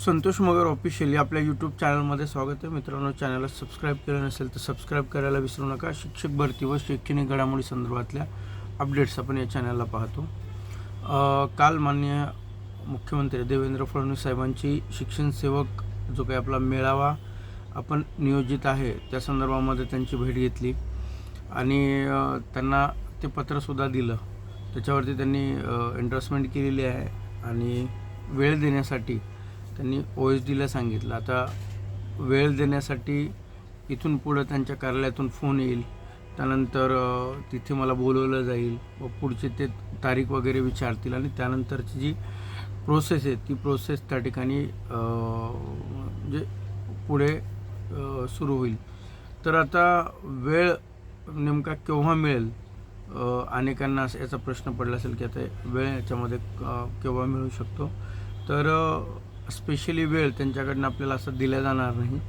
Santosh Magar officially आपल्या YouTube चॅनलमध्ये स्वागत आहे. मित्रांनो चॅनलला सबस्क्राईब केलं नसेल तर सबस्क्राईब करायला विसरू नका. शिक्षक भरती व शैक्षणिक घडामोडी संदर्भातल्या अपडेट्स आपण या चॅनलला पाहतो. काल माननीय मुख्यमंत्री देवेंद्र फडणवीस साहेबांची शिक्षण सेवक जो काही आपला मेळावा आपण नियोजित आहे त्या संदर्भामध्ये त्यांची भेट घेतली. आणि त्यांना ते पत्रसुद्धा दिलं. त्याच्यावरती त्यांनी एंडर्समेंट केलेली आहे. आणि वेळ देण्यासाठी त्यांनी ओ एस डीला सांगितलं. आता वेळ देण्यासाठी इथून पुढं त्यांच्या कार्यालयातून फोन येईल. त्यानंतर तिथे मला बोलवलं जाईल व पुढचे ते तारीख वगैरे विचारतील आणि त्यानंतरची जी प्रोसेस आहे ती प्रोसेस त्या ठिकाणी म्हणजे पुढे सुरू होईल. तर आता वेळ नेमका केव्हा मिळेल? अनेकांना असं याचा प्रश्न पडला असेल की आता वेळ याच्यामध्ये केव्हा मिळू शकतो? तर स्पेशली वेळ त्यांच्याकडनं आपल्याला असं दिला जाणार नाही.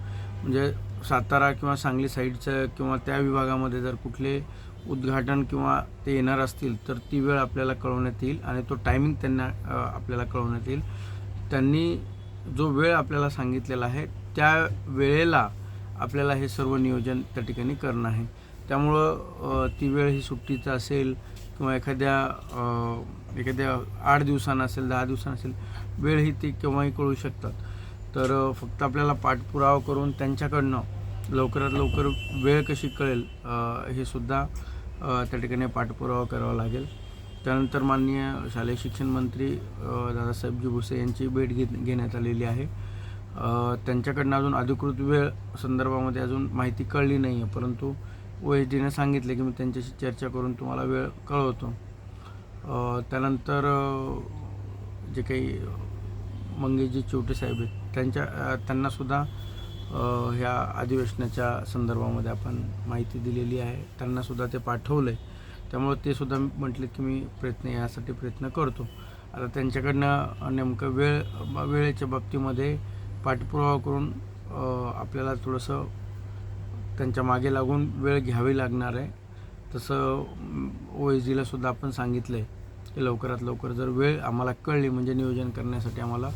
म्हणजे सातारा किंवा सांगली साईडचं किंवा त्या विभागामध्ये जर कुठले उद्घाटन किंवा ते येणार असतील तर ती वेळ आपल्याला कळवण्यात येईल आणि तो टायमिंग त्यांना आपल्याला कळवण्यात येईल. त्यांनी जो वेळ आपल्याला सांगितलेला आहे त्या वेळेला आपल्याला हे सर्व नियोजन त्या ठिकाणी करणं आहे. त्यामुळं ती वेळ ही सुट्टीचं असेल किंवा एखाद्या एखाद्या आठ दिवसांना असेल दहा दिवसांना असेल वेळ ही ती केव्हाही कळू शकतात. तर फक्त आपल्याला पाठपुरावा करून त्यांच्याकडनं लवकरात लवकर वेळ कशी कळेल हे सुद्धा त्या ठिकाणी पाठपुरावा करावा लागेल. त्यानंतर माननीय शालेय शिक्षण मंत्री दादासाहेबजी भुसे यांची भेट घेत घेण्यात आलेली आहे. त्यांच्याकडनं अजून अधिकृत वेळ संदर्भामध्ये अजून माहिती कळली नाही आहे परंतु ओ एच डीने सांगितले की मी त्यांच्याशी चर्चा करून तुम्हाला वेळ कळवतो. त्यानंतर जे काही मंगेशजी चिवटे साहेब आहेत त्यांच्या त्यांनासुद्धा ह्या अधिवेशनाच्या संदर्भामध्ये आपण माहिती दिलेली आहे. त्यांनासुद्धा ते पाठवलं आहे त्यामुळं ते सुद्धा म्हटले की मी प्रयत्न यासाठी प्रयत्न करतो. आता त्यांच्याकडनं नेमकं वेळ वेळेच्या बाबतीमध्ये पाठपुरावा करून आपल्याला थोडंसं त्यांच्या मागे लागून वेळ घ्यावी लागणार आहे. तसं ओ एस जीलासुद्धा आपण सांगितलं आहे की लवकरात लवकर जर वेळ आम्हाला कळली म्हणजे नियोजन करण्यासाठी आम्हाला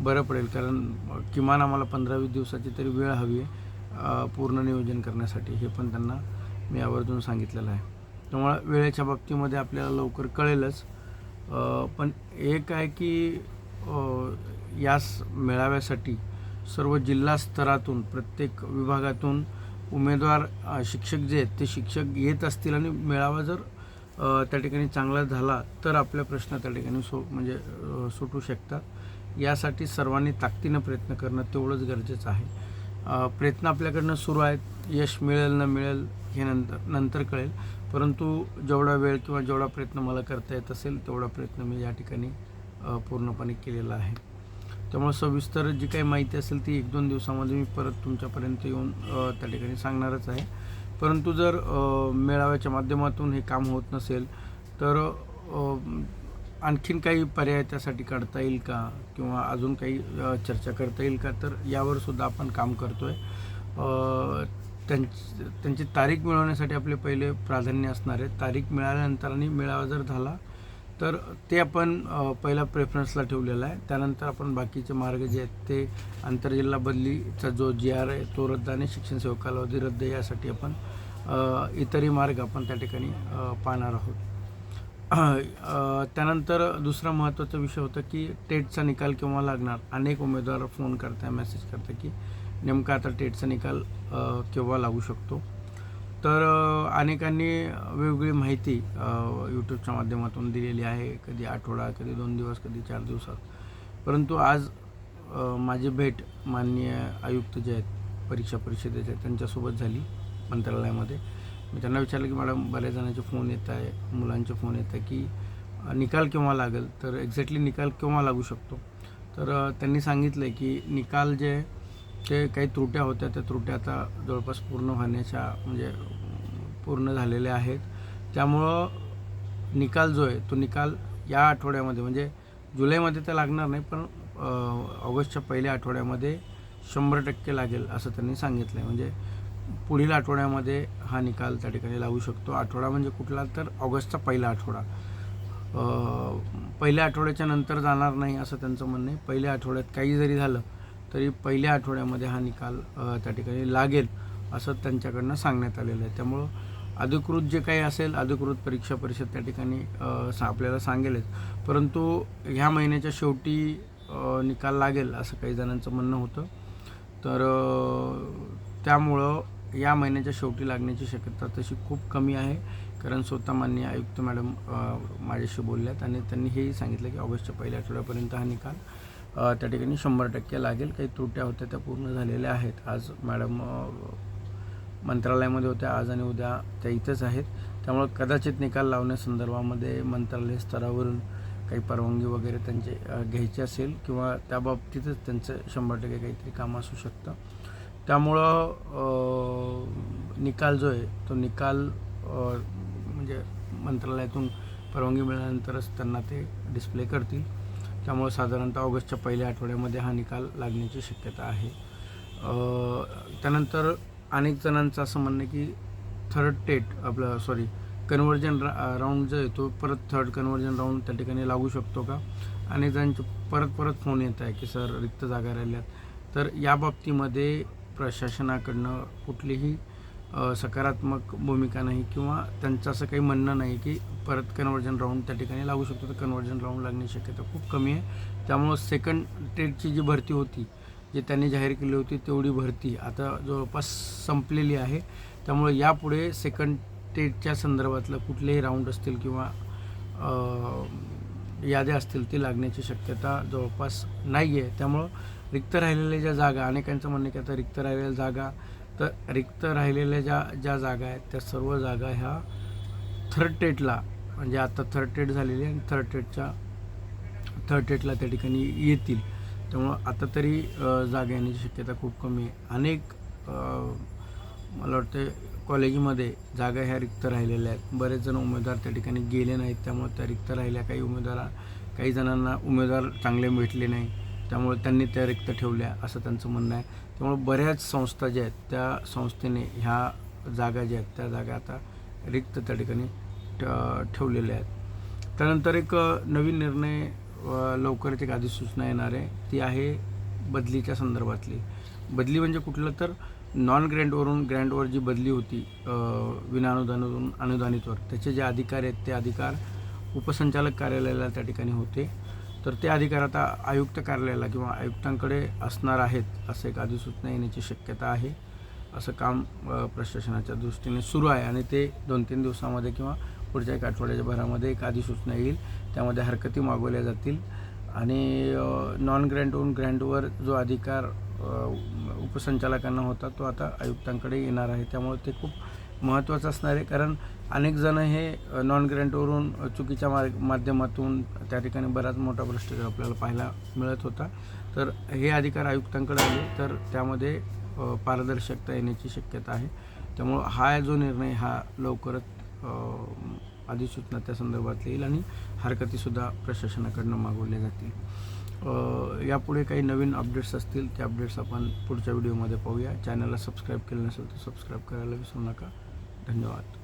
बरं पडेल. कारण किमान आम्हाला पंधरा वीस दिवसाची तरी वेळ हवी आहे पूर्ण नियोजन करण्यासाठी. हे पण त्यांना मी आवर्जून सांगितलेलं आहे. त्यामुळं वेळेच्या बाबतीमध्ये आपल्याला लवकर कळेलच. पण एक आहे की याच यास मेळाव्यासाठी सर्व जिल्हा स्तरातून प्रत्येक विभागातून उमेदवार शिक्षक जे आहेत ते शिक्षक येत असतील आणि मेळावा जर त्या ठिकाणी चांगला झाला तर आपले प्रश्न त्या ठिकाणी सो म्हणजे सुटू शकतात. यासाठी सर्वांनी ताकदीनं प्रयत्न करणं तेवढंच गरजेचं आहे. प्रयत्न आपल्याकडनं सुरू आहेत. यश मिळेल न मिळेल हे नंतर नंतर कळेल. परंतु जेवढा वेळ किंवा जेवढा प्रयत्न मला करता येत असेल तेवढा प्रयत्न मी या ठिकाणी पूर्णपणे केलेला आहे. त्यामुळे सविस्तर जी काही माहिती असेल ती एक दोन दिवसामध्ये मी परत तुमच्यापर्यंत येऊन त्या ठिकाणी सांगणारच आहे. परंतु जर मेळाव्याच्या माध्यमातून हे काम होत नसेल तर आणखीन काही पर्याय त्यासाठी काढता येईल का? किंवा अजून काही चर्चा करता येईल का? तर यावर सुद्धा आपण काम करतो आहे त्यांची त्यांची तारीख मिळवण्यासाठी आपले पहिले प्राधान्य असणार आहे. तारीख मिळाल्यानंतर आणि मेळावा जर झाला तर ते आपण पहिला प्रेफरन्सला ठेवलेला आहे. त्यानंतर आपण बाकीचे मार्ग जे आहेत ते आंतरजिल्हा बदलीचा जो जी आर आहे तो रद्द आणि शिक्षण सेवक कालावधी रद्द यासाठी आपण इतरही मार्ग आपण त्या ठिकाणी पाहणार आहोत. त्यानंतर दुसरा महत्त्वाचा विषय होता की टेटचा निकाल केव्हा लागणार? अनेक उमेदवार फोन करताय मेसेज करताय की नेमका आता टेटचा निकाल केव्हा लागू शकतो? तर अनेकांनी वेगवेगळी माहिती यूट्यूबच्या माध्यमातून दिलेली आहे. कधी आठवडा कधी दोन दिवस कधी चार दिवसात. परंतु आज माझी भेट माननीय आयुक्त जे आहेत परीक्षा परिषदेचे त्यांच्यासोबत झाली मंत्रालयामध्ये. मी त्यांना विचारलं की मॅडम बऱ्याच जणांचे फोन येत आहे मुलांचे फोन येत आहे की निकाल केव्हा लागेल? तर एक्झॅक्टली निकाल केव्हा लागू शकतो? तर त्यांनी सांगितलं आहे की निकाल जे आहे ते काही त्रुट्या होत्या त्या त्रुट्या आता जवळपास पूर्ण होण्याच्या म्हणजे पूर्ण झालेल्या आहेत. त्यामुळं निकाल जो आहे तो निकाल या आठवड्यामध्ये म्हणजे जुलैमध्ये तर लागणार नाही पण ऑगस्टच्या पहिल्या आठवड्यामध्ये शंभर टक्के लागेल असं त्यांनी सांगितलं आहे म्हणजे पुढील आठवड्यामध्ये हा निकाल त्या ठिकाणी लागू शकतो. आठवडा म्हणजे कुठला तर ऑगस्टचा पहिला आठवडा. पहिल्या आठवड्याच्या नंतर जाणार नाही असं त्यांचं म्हणणं आहे. पहिल्या आठवड्यात काही जरी झालं तरी पहिल्या आठवड्यामध्ये हा निकाल त्या ठिकाणी लागेल असं त्यांच्याकडनं सांगण्यात आलेलं आहे. त्यामुळं अधिकृत जे काही असेल अधिकृत परीक्षा परिषद त्या ठिकाणी सा आपल्याला सांगेलच. परंतु ह्या महिन्याच्या शेवटी निकाल लागेल असं काही जणांचं म्हणणं होतं. तर त्यामुळं या महिन्याच्या शेवटी लागण्याची शक्यता तशी खूप कमी आहे. कारण स्वतः मान्य आयुक्त मॅडम माझ्याशी बोलल्यात आणि त्यांनी हेही सांगितलं की ऑगस्टच्या पहिल्या आठवड्यापर्यंत हा निकाल त्या ठिकाणी शंभर टक्के लागेल. काही त्रुट्या होत्या त्या पूर्ण झालेल्या आहेत. आज मॅडम मंत्रालयामध्ये होत्या आज आणि उद्या त्या इथंच आहेत. त्यामुळं कदाचित निकाल लावण्यासंदर्भामध्ये मंत्रालय स्तरावरून काही परवानगी वगैरे त्यांचे घ्यायची असेल किंवा त्याबाबतीतच त्यांचं शंभर टक्के काहीतरी काम असू शकतं. त्यामुळं निकाल जो आहे तो निकाल म्हणजे मंत्रालयातून परवानगी मिळाल्यानंतरच त्यांना ते डिस्प्ले करतील. त्यामुळे साधारणतः ऑगस्टच्या पहिल्या आठवड्यामध्ये हा निकाल लागण्याची शक्यता आहे. त्यानंतर अनेक जणांचं असं म्हणणं आहे की थर्ड टेट आपलं सॉरी कन्वर्जन रा राऊंड जो आहे तो परत थर्ड कन्वर्जन राऊंड त्या ठिकाणी लागू शकतो का? अनेक जणांचे परत परत फोन येत आहे की सर रिक्त जागा राहिल्यात. तर या बाबतीमध्ये प्रशासनाकडनं कुठलीही सकारात्मक भूमिका नाही किंवा त्यांचं असं काही म्हणणं नाही की परत कन्वर्जन राऊंड त्या ठिकाणी लागू शकतो. तर कन्वर्जन राऊंड लागण्याची शक्यता खूप कमी आहे. त्यामुळं सेकंड टेटची जी भरती होती जी त्यांनी जाहीर केली होती तेवढी भरती आता जवळपास संपलेली आहे. त्यामुळे यापुढे सेकंड टेटच्या संदर्भातलं कुठलेही राऊंड असतील किंवा याद्या असतील ती लागण्याची शक्यता जवळपास नाही आहे त्यामुळं रिक्त राहिलेल्या ज्या जागा अनेकांचं म्हणणं की आता रिक्त राहिलेल्या जागा तर रिक्त राहिलेल्या ज्या ज्या जागा आहेत त्या सर्व जागा ह्या थर्ड टेटला म्हणजे आता थर्ड टेट झालेली आहे आणि थर्ड टेटच्या थर्ड टेटला त्या ठिकाणी येतील. त्यामुळं आता तरी जागा येण्याची शक्यता खूप कमी आहे. अनेक मला वाटते कॉलेजमध्ये जागा ह्या रिक्त राहिलेल्या आहेत. बरेच जण उमेदवार त्या ठिकाणी गेले नाहीत त्यामुळे त्या रिक्त राहिल्या काही उमेदवार काही जणांना उमेदवार चांगले भेटले नाही. त्यामुळे त्यांनी त्या रिक्त ठेवल्या असं त्यांचं म्हणणं आहे. त्यामुळे बऱ्याच संस्था ज्या आहेत त्या संस्थेने ह्या जागा ज्या आहेत त्या जागा आता रिक्त त्या ठिकाणी ठेवलेले आहेत. त्यानंतर एक नवीन निर्णय लवकरच एक अधिसूचना येणार आहे. ती आहे बदलीच्या संदर्भातली. बदली म्हणजे कुठलं तर नॉन ग्रँडवरून ग्रँडवर जी बदली होती विनाअनुदानातून अनुदानितवर त्याचे जे अधिकार आहेत ते अधिकार उपसंचालक कार्यालयाला त्या ठिकाणी होते. तर ते अधिकार आता आयुक्त कार्यालयाला किंवा आयुक्तांकडे असणार आहेत असं एक अधिसूचना येण्याची शक्यता आहे. असं काम प्रशासनाच्या दृष्टीने सुरू आहे आणि ते दोन तीन दिवसामध्ये किंवा पुढच्या एक आठवड्याच्या भरामध्ये एक अधिसूचना येईल. त्यामध्ये हरकती मागवल्या जातील आणि नॉन ग्रँडवरून ग्रँटवर जो अधिकार उपसंचालकांना होता तो आता आयुक्तांकडे येणार आहे. त्यामुळे ते खूप महत्त्वाचं असणार आहे. कारण अनेक जण हे नॉन ग्रँटवरून चुकीच्या मार्ग माध्यमातून त्या ठिकाणी बराच मोठा भ्रष्टाचार आपल्याला पाहायला मिळत होता. तर हे अधिकार आयुक्तांकडे आले. तर त्यामध्ये पारदर्शकता येण्याची शक्यता आहे. त्यामुळं हा जो निर्णय हा लवकरच अधिसूचना त्या संदर्भात येईल आणि हरकतीसुद्धा प्रशासनाकडनं मागवल्या जातील. यापुढे काही नवीन अपडेट्स असतील ते अपडेट्स आपण पुढच्या व्हिडिओमध्ये पाहूया. चॅनलला सबस्क्राईब केलं नसेल तर सबस्क्राईब करायला विसरू नका. धन्यवाद.